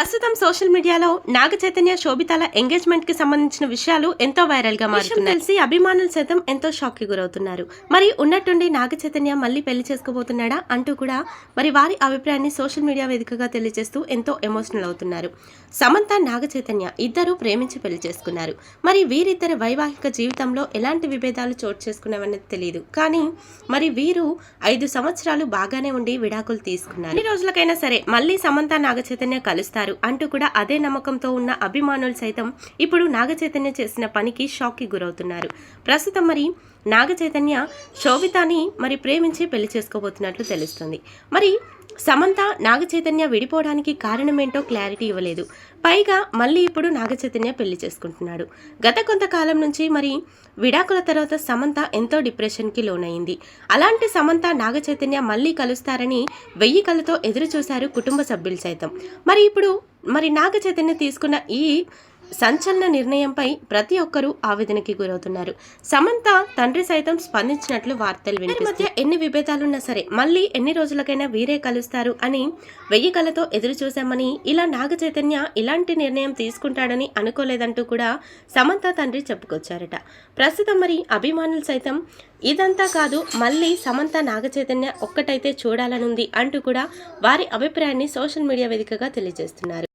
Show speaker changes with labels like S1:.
S1: ప్రస్తుతం సోషల్ మీడియాలో నాగ చైతన్య శోభితాల ఎంగేజ్మెంట్కి సంబంధించిన విషయాలు ఎంతో వైరల్గా మారుతున్నాయి. తెలిసి అభిమానులు సైతం ఎంతో షాక్కి గురవుతున్నారు. మరి ఉన్నట్టుండి నాగ చైతన్య మళ్ళీ పెళ్ళి చేసుకోబోతున్నాడా అంటూ కూడా మరి వారి అభిప్రాయాన్ని సోషల్ మీడియా వేదికగా తెలియజేస్తూ ఎంతో ఎమోషనల్ అవుతున్నారు. సమంత నాగ చైతన్య ఇద్దరు ప్రేమించి పెళ్ళి చేసుకున్నారు. మరి వీరిద్దరి వైవాహిక జీవితంలో ఎలాంటి విభేదాలు చోటు చేసుకున్నావనేది తెలియదు కానీ మరి వీరు ఐదు సంవత్సరాలు బాగానే ఉండి విడాకులు తీసుకున్నారు. ఎన్ని రోజులకైనా సరే మళ్ళీ సమంత నాగ చైతన్య కలుస్తారు. అంటూ కూడా అదే నమ్మకంతో ఉన్న అభిమానులు సైతం ఇప్పుడు నాగచైతన్య చేసిన పనికి షాక్కి గురవుతున్నారు. ప్రస్తుతం మరి నాగచైతన్య శోభితాని మరి ప్రేమించి పెళ్ళి చేసుకోబోతున్నట్లు తెలుస్తుంది. మరి సమంత నాగచైతన్య విడిపోవడానికి కారణమేంటో క్లారిటీ ఇవ్వలేదు. పైగా మళ్ళీ ఇప్పుడు నాగచైతన్య పెళ్ళి చేసుకుంటున్నాడు. గత కొంతకాలం నుంచి మరి విడాకుల తర్వాత సమంత ఎంతో డిప్రెషన్కి లోనైంది అలాంటి సమంత నాగచైతన్య మళ్ళీ కలుస్తారని వెయ్యి కళ్ళతో ఎదురు చూశారు కుటుంబ సభ్యులు సైతం. మరి ఇప్పుడు మరి నాగచైతన్య తీసుకున్న ఈ సంచలన నిర్ణయంపై ప్రతి ఒక్కరూ ఆవేదనకి గురవుతున్నారు. సమంత తండ్రి సైతం స్పందించినట్లు వార్తలు వినిపిస్తున్నాయి మధ్య ఎన్ని విభేదాలున్నా సరే మళ్ళీ ఎన్ని రోజులకైనా వీరే కలుస్తారు అని వెయ్యి కళ్ళతో ఎదురు చూశామని ఇలా నాగ చైతన్య ఇలాంటి నిర్ణయం తీసుకుంటాడని అనుకోలేదంటూ కూడా సమంత తండ్రి చెప్పుకొచ్చారట. ప్రస్తుతం మరి అభిమానులు సైతం ఇదంతా కాదు మళ్ళీ సమంత నాగ చైతన్య ఒక్కటైతే చూడాలనుంది అంటూ కూడా వారి అభిప్రాయాన్ని సోషల్ మీడియా వేదికగా తెలియజేస్తున్నారు.